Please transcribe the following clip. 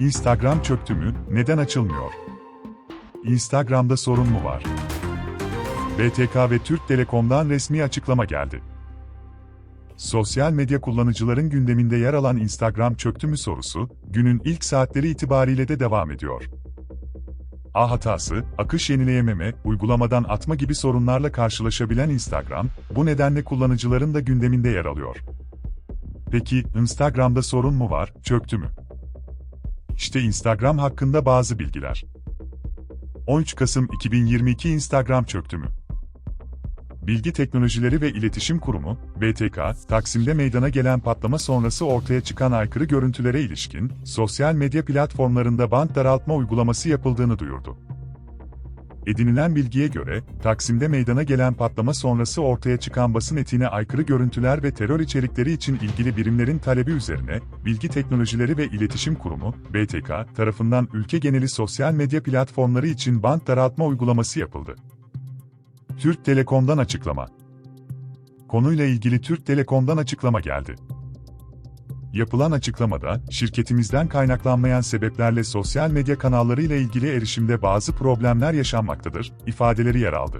Instagram çöktü mü? Neden açılmıyor? Instagram'da sorun mu var? BTK ve Türk Telekom'dan resmi açıklama geldi. Sosyal medya kullanıcıların gündeminde yer alan Instagram çöktü mü sorusu, günün ilk saatleri itibariyle de devam ediyor. A hatası, akış yenileyememe, uygulamadan atma gibi sorunlarla karşılaşabilen Instagram, bu nedenle kullanıcıların da gündeminde yer alıyor. Peki, Instagram'da sorun mu var, çöktü mü? İşte Instagram hakkında bazı bilgiler. 13 Kasım 2022 Instagram çöktü mü? Bilgi Teknolojileri ve İletişim Kurumu, BTK, Taksim'de meydana gelen patlama sonrası ortaya çıkan aykırı görüntülere ilişkin, sosyal medya platformlarında band daraltma uygulaması yapıldığını duyurdu. Edinilen bilgiye göre, Taksim'de meydana gelen patlama sonrası ortaya çıkan basın etiğine aykırı görüntüler ve terör içerikleri için ilgili birimlerin talebi üzerine, Bilgi Teknolojileri ve İletişim Kurumu, BTK, tarafından ülke geneli sosyal medya platformları için band daraltma uygulaması yapıldı. Türk Telekom'dan açıklama. Konuyla ilgili Türk Telekom'dan açıklama geldi. Yapılan açıklamada, şirketimizden kaynaklanmayan sebeplerle sosyal medya kanalları ile ilgili erişimde bazı problemler yaşanmaktadır, ifadeleri yer aldı.